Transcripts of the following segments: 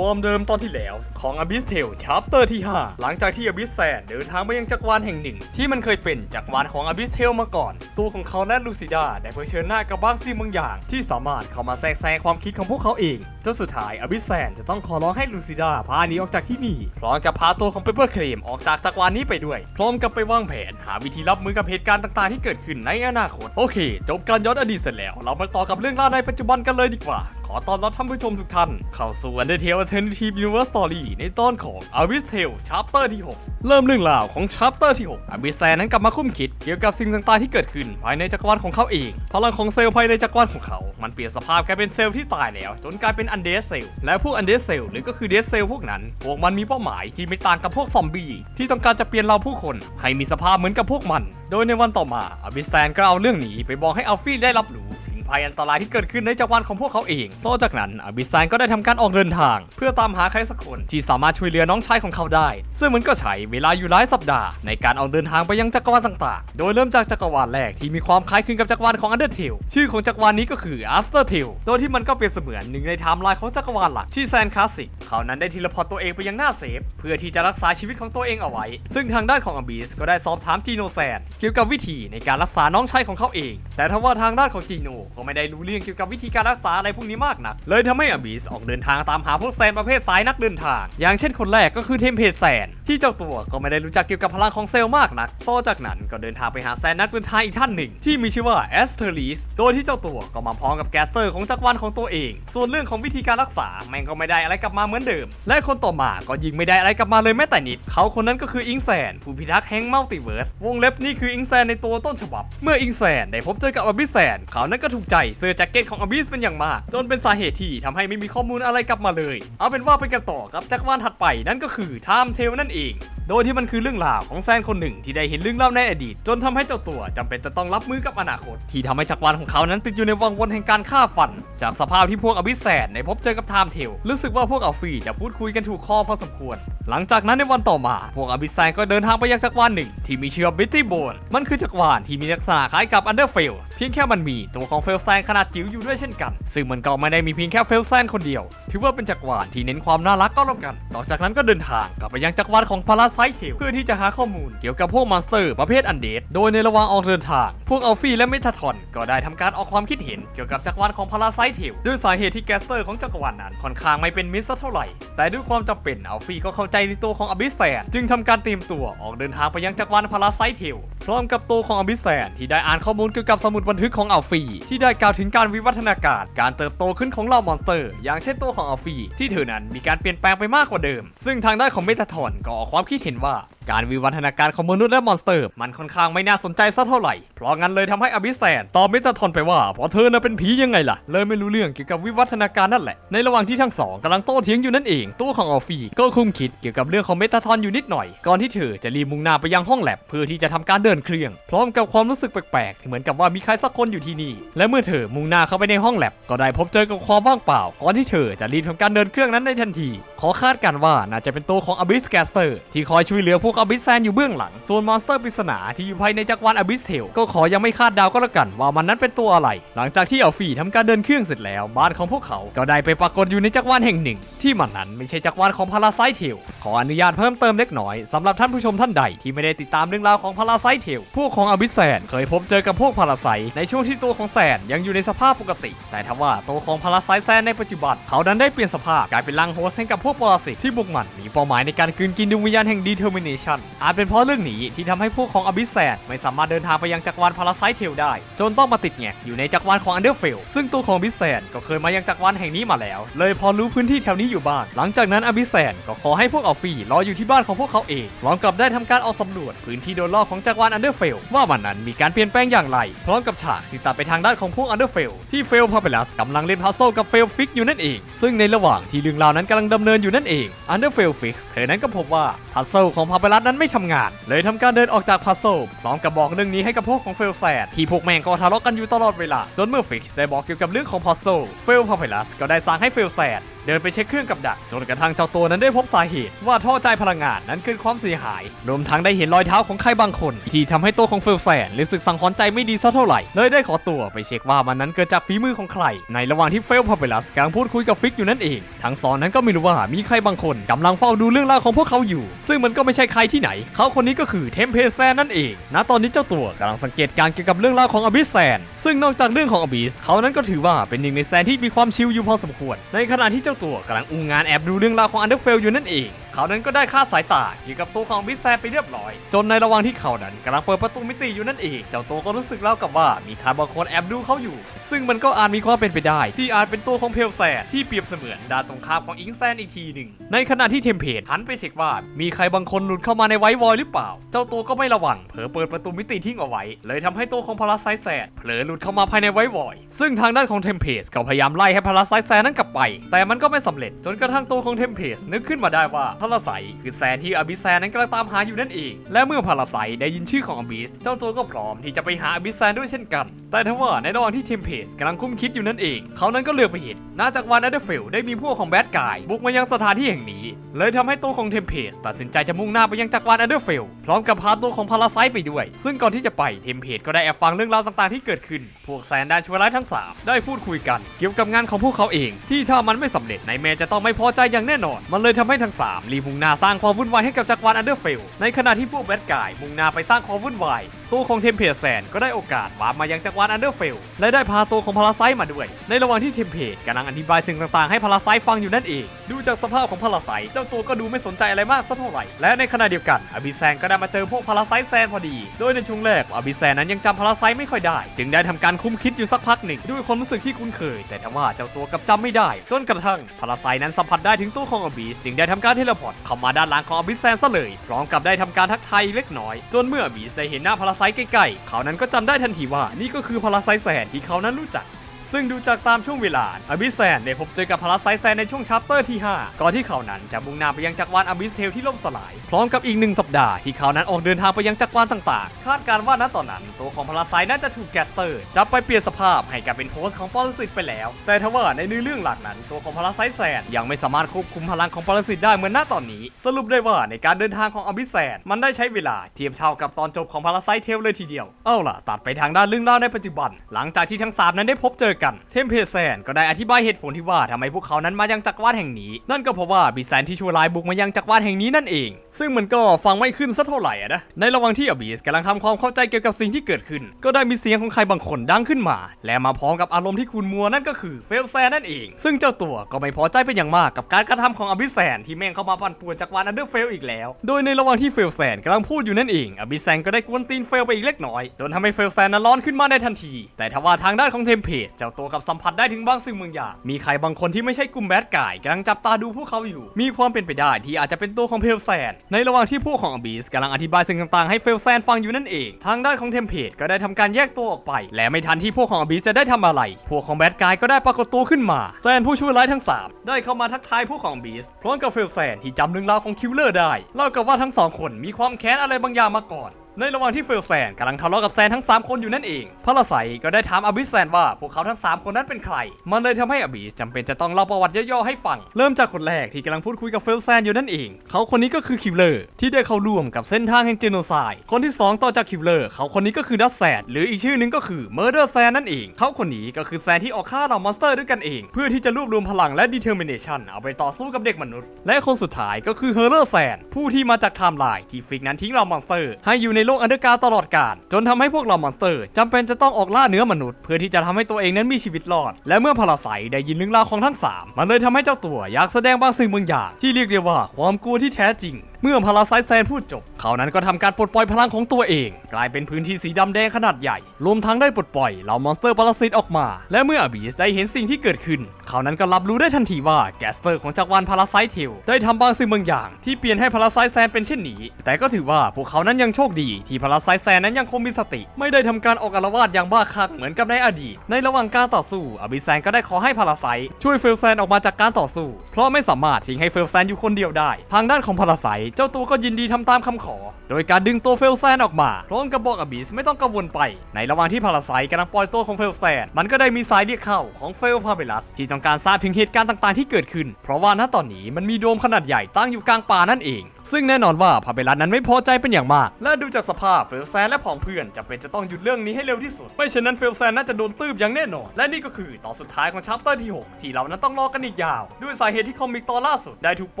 ความเดิมตอนที่แล้วของ Abyss Tale Chapter ที่ 5 หลังจากที่ Abyss Sand เดินทางไปยังจักรวาลแห่งหนึ่ง ที่มันเคยเป็นจักรวาลของ Abyss Tale มาก่อน ตัวของเขาและลูซิดาได้เผชิญหน้ากับบางสิ่งบางอย่าง ที่สามารถเข้ามาแทรกแซงความคิดของพวกเขาเองจนสุดท้าย Abyss Sand จะต้องขอร้องให้ลูซิดาพาหนีออกจากที่นี่พร้อมกับพาตัวของ Paper Claim ออกจากจักรวาลนี้ไปด้วย พร้อมกับไปวางแผนหาวิธีรับมือกับเหตุการณ์ต่างๆ ที่เกิดขึ้นในอนาคตโอเค จบการย้อนอดีตเสร็จแล้ว เรามาต่อกับเรื่องราวในปัจจุบันกันเลยดีกว่า ขอต้อนรับท่านผู้ชมทุกท่าน เข้าสู่ Undertale Alternative Universe Story ในตอนของ Abyss Tale Chapter ที่ 6 เริ่มเรื่องราวของ Chapter ที่ 6 Abyss Sand นั้นกลับมาคุ้มคิดเกี่ยวกับสิ่งต่างๆที่เกิดขึ้น ภายในจักรวาลของเขาเอง พลังของเซลล์ภายในจักรวาลของเขา มันเปลี่ยนสภาพกลายเป็นเซลล์ที่ตายแล้ว จนกลายเป็น Undead Cell และพวก Undead Cell หรือก็คือ Dead Cell พวกนั้น พวกมันมีเป้าหมายที่ไม่ต่างกับพวกซอมบี้ที่ต้องการจะเปลี่ยนเราผู้คนให้มีสภาพเหมือนกับพวกมัน โดยในวันต่อมา Abyss Sand ก็เอาเรื่องนี้ไปบอกให้อัลฟี่ได้รับรู้ ภัยอันตรายที่เกิดขึ้นในจักรวาลของพวกเขาเองต่อจากนั้นอบิสไซนก็ได้ทำการออกเดินทาง เพื่อตามหาใครสักคนที่สามารถช่วยเหลือน้องชายของเขาได้ ซึ่งมันก็ใช้เวลาอยู่หลายสัปดาห์ในการออกเดินทางไปยังจักรวาลต่างๆ โดยเริ่มจากจักรวาลแรกที่มีความคล้ายคลึงกับจักรวาลของ Undertale ชื่อของจักรวาลนี้ก็คือ Aftertale โดยที่มันก็เป็นเสมือนหนึ่งในไทม์ไลน์ของจักรวาลหลักที่แซนคลาสสิกเขานั้นได้ทีละพอตตัวเองไปยังหน้าเซฟเพื่อที่จะรักษาชีวิตของตัวเองเอาไว้ ซึ่งทางด้านของอบิสก็ได้สอบถามจีโนแซนเกี่ยวกับวิธีในการรักษาน้องชายของเขาเอง แต่ทว่าทางด้านของจีโนก็ไม่ได้รู้เรื่องเกี่ยวกับวิธีการรักษาอะไรพวกนี้มากนัก เลยทำให้อบิสออกเดินทางตามหาพวกแซนประเภทสายนักเดินทาง อย่างเช่นคนแรกก็คือเทมเพลแซนที่เจ้าตัวก็ไม่ได้รู้จักเกี่ยวกับพลังของเซลมากนัก ต่อจากนั้นก็เดินทางไปหาแซนนักเดินทางอีกท่านหนึ่ง ที่มีชื่อว่าแอสเทอริสโดยที่เจ้าตัวก็มาพร้อมกับแกสเตอร์ของจักรวาลของตัวเอง ส่วนเรื่องของวิธีการรักษาแม่งก็ไม่ได้อะไรกลับมาเหมือนเดิม และคนต่อมาก็ยิงไม่ได้อะไรกลับมาเลยแม้แต่นิด เขาคนนั้นก็คืออิงแซนผู้พิทักษ์แห่งมัลติเวิร์สวงเล็บนี่คืออิงแซนในตัวต้นฉบับ เมื่ออิงแซนได้พบเจอกับอบิสแซนเขานั้นก็ถูกใจเสื้อแจ็คเก็ตของอบิสเป็นอย่างมาก จนเป็นสาเหตุที่ทำให้ไม่มีข้อมูลอะไรกลับมาเลย เอาเป็นว่าไปกันต่อครับจักรวาลถัดไปนั่นก็คือไทม์เทลนั่นเอง โดยที่มันคือเรื่องราวของแซนคนหนึ่งที่ได้เห็นเรื่องเล่าในอดีต จนทำให้เจ้าตัวจำเป็นจะต้องรับมือกับอนาคต ที่ทำให้จักรวาลของเขานั้นติดอยู่ในวังวนแห่งการฆ่าฟัน จากสภาพที่พวกอบิสแซนได้พบเจอกับไทม์เทลรู้สึกว่าพวกอัลฟี่จะพูดคุยกันถูกคอพอสมควร หลังจากนั้นในวันต่อมา พวกอบิสแซนก็เดินทางไปยังจักรวาลหนึ่ง ที่มีชื่อว่าบิตตี้โบนมันคือจักรวาลที่มีลักษณะคล้ายกับอันเดอร์เฟลเพียงแค่มันมีตัวของเฟลแซนขนาดจิ๋วอยู่ด้วยเช่นกัน ซึ่งมันก็ไม่ได้มีเพียงแค่เฟลแซนคนเดียว ถือว่าเป็นจักรวาลที่เน้นความน่ารักก็แล้วกัน ต่อจากนั้นก็เดินทางกลับไปยังจักรวาลของพาราไซเทลเพื่อที่จะหาข้อมูลเกี่ยวกับพวกมอนสเตอร์ประเภทอันเดดโดยในระหว่างออกเดินทาง พวกอัลฟี่และเมทาทอนก็ได้ทำการออกความคิดเห็นเกี่ยวกับจักรวาลของพาราไซเทลด้วยสาเหตุที่แกสเตอร์ของจักรวาลนั้นค่อนข้างไม่เป็นมิตรเท่าไหร่แต่ด้วยความจำเป็นอัลฟี่ก็เข้าใจในตัวของอบิสแซนจึงทำการเตรียมตัวออกเดินทางไปยังจักรวาลพาราไซเทลพร้อมกับตัวของอบิสแซนที่ได้อ่านข้อมูลเกี่ยวกับสมุดบันทึกของอัลฟี่ที่ได้กล่าวถึงการวิวัฒนาการการเติบโตขึ้นของเหล่ามอนสเตอร์ อย่างเช่นตัวของอัลฟี่ที่เธอนั้นมีการเปลี่ยนแปลงไปมากกว่าเดิม ซึ่งทางด้านของเมตาทอนก็ออกความคิดเห็นว่า การวิวัฒนาการของมนุษย์และมอนสเตอร์ มันค่อนข้างไม่น่าสนใจสักเท่าไหร่ เพราะงั้นเลยทำให้อบิสแซนตอบเมทาทอนไปว่าเพราะเธอน่ะเป็นผียังไงล่ะ เลยไม่รู้เรื่องเกี่ยวกับวิวัฒนาการนั่นแหละ ในระหว่างที่ทั้งสองกำลังโต้เถียงอยู่นั่นเอง ตัวของอัลฟี่ก็คุ้มคิดเกี่ยวกับเรื่องของเมทาทอนอยู่นิดหน่อย ก่อนที่เธอจะรีบมุ่งหน้าไปยังห้องแลบเพื่อที่จะทำการเดินเครื่อง พร้อมกับความรู้สึกแปลกๆ เหมือนกับว่ามีใครสักคนอยู่ที่นี่ และเมื่อเธอมุ่งหน้าเข้าไปในห้องแลบก็ได้พบเจอกับความว่างเปล่า ก่อนที่เธอจะรีบทำการเดินเครื่องนั้นในทันที ขอคาดการว่าน่าจะเป็นตัวของ Abyss Caster ที่คอยช่วยเหลือพวก Abyss Sand อยู่เบื้องหลัง ส่วนมอนสเตอร์ปริศนาที่อยู่ภายในจักรวาล Abyss Tail ก็ขอยังไม่คาดเดาก็แล้วกัน ว่ามันนั้นเป็นตัวอะไร หลังจากที่อัลฟี่ทำการเดินเครื่องเสร็จแล้ว บ้านของพวกเขาก็ได้ไปปรากฏอยู่ในจักรวาลแห่งหนึ่ง ที่มันนั้นไม่ใช่จักรวาลของพาราไซเทลขออนุญาตเพิ่มเติมเล็กน้อยสำหรับท่านผู้ชมท่านใดที่ไม่ได้ติดตามเรื่องราวของพาราไซเทลพวกของ Abyss Sand เคยพบเจอกับพวกพาราไซในช่วงที่ตัวของแซนยังอยู่ในสภาพปกติ แต่ทว่าตัวของพาราไซแซนในปัจจุบันเขาดันได้เปลี่ยนสภาพกลายเป็นลังโฮสให้กับพวกปรสิตที่บุกมันมีเป้าหมายในการกืนกินดวงวิญญาณแห่ง Determination ออาจเป็นเพราะเรื่องนี้ที่ทำให้พวกของ Abyss Sand ไม่สามารถเดินทางไปยังจักรวาลพาราไซเทลได้ จนต้องมาติดแงกอยู่ในจักรวาลของ Underfell ซึ่งตัวของ Abyss Sand ก็เคยมายังจักรวาลแห่งนี้มาแล้ว เลยพอรู้พื้นที่แถวนี้อยู่บ้าง หลังจากนั้น Abyss Sand ก็ขอให้พวกอัลฟี่รออยู่ที่บ้านของพวกเขาเองพร้อมกับได้ทำการออกสำรวจ พื้นที่โดยรอบของจักรวาล Underfell ว่ามันนั้นมีการเปลี่ยนแปลงอย่างไร พร้อมกับฉากที่ตัดไปทางด้านของพวก Underfell ที่เฟลพาเปลัสกำลังเล่นพัซโซกับเฟลฟิกอยู่นั่นเอง ซึ่งในระหว่างที่เรื่องราวนั้นกำลังดำเนินอยู่นั่นเอง Underfell Fix เธอนั้นก็พบว่าพัซโซของพาเปลัสนั้นไม่ทำงาน เลยทำการเดินออกจากพัซโซพร้อมกับบอกเรื่องนี้ให้กับพวกของเฟลแซดที่พวกแม่งก็ทะเลาะกันอยู่ตลอดเวลาจนเมื่อฟิกซ์ได้บอกเกี่ยวกับเรื่องของพัซโซเฟลพาเปลัสก็ได้สั่งให้เฟลแซดเดินไปเช็คเครื่องกับดักจนกระทั่งเจ้าตัวนั้นได้พบสาเหตุ ว่าท่อจ่ายพลังงานนั้นเกิดความเสียหาย รวมทั้งได้เห็นรอยเท้าของใครบางคน ที่ทำให้ตัวของเฟลแซนรู้สึกสังหรณ์ใจไม่ดีสักเท่าไหร่ เลยได้ขอตัวไปเช็คว่ามันนั้นเกิดจากฝีมือของใคร ในระหว่างที่เฟลพาเปลัสกำลังพูดคุยกับฟิกอยู่นั่นเอง ทั้งสองนั้นก็ไม่รู้ว่ามีใครบางคนกำลังเฝ้าดูเรื่องราวของพวกเขาอยู่ ซึ่งมันก็ไม่ใช่ใครที่ไหน เขาคนนี้ก็คือเทมเพสแซนนั่นเองณตอนนี้เจ้าตัวกำลังสังเกตการเกี่ยวกับเรื่องราวของอบิสแซนซึ่งนอกจากเรื่องของอบิสเขานั้นก็ถือว่าเป็นหนึ่งในแซนที่มีความชิลอยู่พอสมควร ในขณะที่เจ้าตัวกำลังอุ้งงานแอบดูเรื่องราวของอันเดอร์เฟลอยู่นั่นเองเขานั้นก็ได้ค่าสายตาเกี่ยวกับตัวของบิสแซนไปเรียบร้อย จนในระหว่างที่เขานั้นกำลังเปิดประตูมิติอยู่นั่นเอง เจ้าตัวก็รู้สึกแล้วกับว่ามีใครบางคนแอบดูเขาอยู่ซึ่งมันก็อาจมีความเป็นไปได้ ที่อาจเป็นตัวของเพลแซนที่เปรียบเสมือนดานตรงข้ามของอิงแซนอีกทีหนึ่ง ในขณะที่เทมเพลหันไปเช็คว่ามีใครบางคนหลุดเข้ามาในไวท์วอยหรือเปล่า เจ้าตัวก็ไม่ระวังเผลอเปิดประตูมิติทิ้งเอาไว้ เลยทำให้ตัวของพาราไซแซนเผลอหลุดเข้ามาภายในไวท์วอย ซึ่งทางด้านของเทมเพลก็พยายามไล่ให้พาราไซแซนนั้นกลับไป แต่มันก็ไม่สำเร็จจนกระทั่งตัวของเทมเพลนึกขึ้นมาได้ว่าพาราไซคือแซนที่อบิแซนนั้นกำลังตามหาอยู่นั่นเอง และเมื่อพาราไซได้ยินชื่อของอบิสเจ้าตัวก็พร้อมที่จะไปหาอบิแซนด้วยเช่นกัน แต่ทว่าในระหว่างที่เทมเพลตกำลังคุ้มคิดอยู่นั่นเอง เขานั้นก็เลือกไปเห็นน่าจากวันอเดอร์เฟลได้มีพวกของแบดกายบุกมายังสถานที่แห่งนี้ เลยทำให้ตัวของเทมเพลตตัดสินใจจะมุ่งหน้าไปยังจักรวาลอเดอร์เฟลพร้อมกับพาตัวของพาราไซไปด้วย ซึ่งก่อนที่จะไปเทมเพลตก็ได้แอบฟังเรื่องราวต่างๆที่เกิดขึ้น พวกแซนดานชั่วร้ายทั้ง 3 ได้พูดคุยกัน เกี่ยวกับงานของพวกเขาเอง ที่ถ้ามันไม่สำเร็จนายแมจะต้องไม่พอใจอย่างแน่นอน มันเลยทำให้ทั้งสามรีบมุ่งหน้าสร้างความวุ่นวายให้กับจักรวาลอเดอร์เฟลในขณะที่พวกแบดกายมุ่งหน้าไปสร้างความวุ่นวายตัวของเทมเพลตแซนก็ได้โอกาสวาร์ปมายังจักรวาลอันเดอร์เฟลและได้พาตัวของพาราไซมาด้วย ในระหว่างที่เทมเพลตกำลังอธิบายสิ่งต่างๆให้พาราไซฟังอยู่นั่นเอง ดูจากสภาพของพาราไซเจ้าตัวก็ดูไม่สนใจอะไรมากสักเท่าไหร่ และในขณะเดียวกันอบิแซนก็ได้มาเจอพวกพาราไซแซนพอดี โดยในช่วงแรกอบิแซนนั้นยังจำพาราไซไม่ค่อยได้ จึงได้ทำการคุ้มคิดอยู่สักพักหนึ่ง ด้วยความรู้สึกที่คุ้นเคย แต่ทว่าเจ้าตัวกับจำไม่ได้ จนกระทั่งพาราไซนั้นสัมผัสได้ถึงตัวของอบิสจึงได้ทำการเทเลพอร์ตเข้ามาด้านหลังของอบิแซนซะเลยพร้อมกับได้ทำการทักทายเล็กน้อยจนเมื่ออบิสได้เห็นหน้าพาราไซใกล้ๆ เขานั้นก็จำได้ทันทีว่านี่ก็คือพาราไซแซนที่เขานั้นรู้จัก ซึ่งดูจากตามช่วงเวลาอบิสแซนได้พบเจอกับพาราไซแซนในช่วงชัปเตอร์ที่ 5 ก่อนที่เขานั้นจะมุ่งหน้าไปยังจักรวาลอบิสเทลที่ล่มสลาย พร้อมกับอีกหนึ่งสัปดาห์ที่เขานั้นออกเดินทางไปยังจักรวาลต่างๆ คาดการณ์ว่าณตอนนั้น ตัวของพาราไซน่าจะถูกแกสเตอร์จับไปเปลี่ยนสภาพให้กลายเป็นโฮสต์ของปรสิตไปแล้ว แต่ทว่าในเนื้อเรื่องหลักนั้นตัวของพาราไซแซนยังไม่สามารถควบคุมพลังของปรสิตได้เหมือนณตอนนี้ สรุปได้ว่าในการเดินทางของอบิสแซนมันได้ใช้เวลาเทียบเท่ากับตอนจบของพาราไซเทลเลยทีเดียว เอาล่ะ ตัดไปทางด้านเรื่องเล่าในปัจจุบัน หลังจากที่ทั้งสามนั้นได้พบเจอกัน เทมเพแซนก็ได้อธิบายเหตุผลที่ว่าทำไมพวกเขานั้นมายังจักรวาลแห่งนี้ นั่นก็เพราะว่าบิสแซนที่ชั่วร้ายบุกมายังจักรวาลแห่งนี้นั่นเอง ซึ่งมันก็ฟังไม่ขึ้นสักเท่าไหร่อะนะ ในระหว่างที่อบิสกำลังทำความเข้าใจเกี่ยวกับสิ่งที่เกิดขึ้น ก็ได้มีเสียงของใครบางคนดังขึ้นมา และมาพร้อมกับอารมณ์ที่คุณมัวนั่นก็คือเฟลแซนนั่นเอง ซึ่งเจ้าตัวก็ไม่พอใจเป็นอย่างมากกับการกระทำของอบิสแซนที่แม่งเข้ามาปั่นป่วนจักรวาลอันเดอร์เฟลอีกแล้ว โดยในระหว่างที่เฟลแซนกำลังพูดอยู่นั่นเองอบิสแซนก็ได้กวนตีนเฟลไปอีกเล็กน้อยจนทำให้เฟลแซนนั้นร้อนขึ้นมาในทันที แต่ทว่าทางด้านของเทมเพสเจ้าตัวกับสัมผัสได้ถึงบางสิ่งบางอย่าง มีใครบางคนที่ไม่ใช่กลุ่มแบดกายกำลังจับตาดูพวกเขาอยู่ มีความเป็นไปได้ที่อาจจะเป็นตัวของเพลแซน ในระหว่างที่พวกของอบีสกำลังอธิบายสิ่งต่างๆให้เฟลแซนฟังอยู่นั่นเอง ทางด้านของเทมเพสก็ได้ทำการแยกตัวออกไป และไม่ทันที่พวกของอบีสจะได้ทำอะไร พวกของแบดกายก็ได้ปรากฏตัวขึ้นมาแซนผู้ช่วยร้ายทั้งสามได้เข้ามาทักทายพวกของอบีสพร้อมกับเฟลแซนที่จำเรื่องราวของคิวเลอร์ได้เล่ากับว่าทั้งสองคนมีความแค้นอะไรบางอย่างมาก่อน ในระหว่างที่เฟลแซนกำลังทะเลาะกับแซนทั้ง 3 คนอยู่นั่นเองพระละไสก็ได้ถามอบิสแซนว่าพวกเขาทั้ง 3 คนนั้นเป็นใคร มันเลยทำให้อบิสจำเป็นจะต้องเล่าประวัติย่อๆให้ฟัง เริ่มจากคนแรกที่กำลังพูดคุยกับเฟลแซนอยู่นั่นเอง เขาคนนี้ก็คือคิวเลอร์ที่ได้เข้าร่วมกับเส้นทางแห่งเจโนไซด์คนที่ 2 ต่อจากคิวเลอร์เขาคนนี้ก็คือดัสแซนหรืออีกชื่อนึงก็คือเมอร์เดอร์แซนนั่นเอง เขาคนนี้ก็คือแซนที่ออกฆ่าเหล่ามอนสเตอร์ด้วยกันเอง เพื่อที่จะรวบรวมพลังและ determination เอาไปต่อสู้กับเด็กมนุษย์ และคนสุดท้ายก็คือเฮอร์เรอร์แซนผู้ที่มาจากไทม์ไลน์ที่ฟิกนั้นทิ้งเหล่ามอนสเตอร์ให้อยู่ในโลกอันเดอร์การตลอดกาลจนทำให้พวกเรามอนสเตอร์จำเป็นจะต้องออกล่าเนื้อมนุษย์ เพื่อที่จะทำให้ตัวเองนั้นมีชีวิตรอด และเมื่อพาราไซได้ยินเรื่องราวของทั้งสามมันเลยทำให้เจ้าตัวอยากแสดงบางสิ่งบางอย่าง ที่เรียกได้ว่าความกลัวที่แท้จริงเมื่อพาราไซแซนพูดจบ เขานั้นก็ทำการปลดปล่อยพลังของตัวเอง กลายเป็นพื้นที่สีดำแดงขนาดใหญ่ รวมทั้งได้ปลดปล่อยเหล่ามอนสเตอร์ปรสิตออกมา และเมื่ออบีสได้เห็นสิ่งที่เกิดขึ้น เขานั้นก็รับรู้ได้ทันทีว่าแกสเตอร์ของจักรวาลพาราไซเทลได้ทำบางสิ่งบางอย่าง ที่เปลี่ยนให้พาราไซแซนเป็นเช่นนี้ แต่ก็ถือว่าพวกเขานั้นยังโชคดี ที่พาราไซแซนนั้นยังคงมีสติ ไม่ได้ทำการออกอาละวาดอย่างบ้าคลั่งเหมือนกับในอดีต ในระหว่างการต่อสู้ อบิแซนก็ได้ขอให้พาราไซช่วยเฟลแซนออกมาจากการต่อสู้ เพราะไม่สามารถทิ้งให้เฟลแซนอยู่คนเดียวได้ ทางด้านของพาราไซเจ้าตัวก็ยินดีทำตามคำขอ โดยการดึงตัวเฟลแซนออกมา พร้อมกับบอกอบิสไม่ต้องกังวลไป ในระหว่างที่พาราไซกำลังปล่อยตัวของเฟลแซน มันก็ได้มีสายเรียกเข้าของเฟลพาเบลัสที่ต้องการทราบถึงเหตุการณ์ต่างๆที่เกิดขึ้น เพราะว่าณตอนนี้มันมีโดมขนาดใหญ่ตั้งอยู่กลางป่านั่นเอง ซึ่งแน่นอนว่าพาเบลัสนั้นไม่พอใจเป็นอย่างมาก และดูจากสภาพเฟลแซนและผองเพื่อนจะเป็นจะต้องหยุดเรื่องนี้ให้เร็วที่สุด ไม่เช่นนั้นเฟลแซนน่าจะโดนตืบอย่างแน่นอน และนี่ก็คือตอนสุดท้ายของชัปเตอร์ที่ 6 ที่เรานั้นต้องรอกันอีกยาว ด้วยสาเหตุที่คอมิกตอนล่าสุดได้ถูกป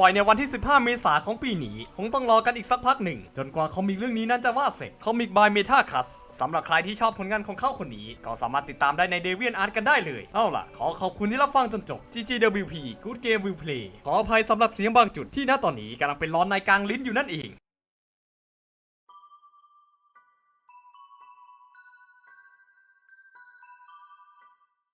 ล่อยในวันที่ 15 เมษายนของปีนี้ คงต้องรอกันอีกสักพักหนึ่ง จนกว่าคอมิกเรื่องนี้นั้นจะวาดเสร็จคอมิกบายเมทาคัส สำหรับใครที่ชอบผลงานของเขาคนนี้ ก็สามารถติดตามได้ในเดวิยนอาร์ตกันได้เลย เอาล่ะ ขอขอบคุณที่รับฟังจนจบ GGWP Good Game Will Play ขออภัยสำหรับเสียงบางจุดที่ณตอนนี้กำลังเป็นร้อนในกลางลิ้นอยู่นั่นเอง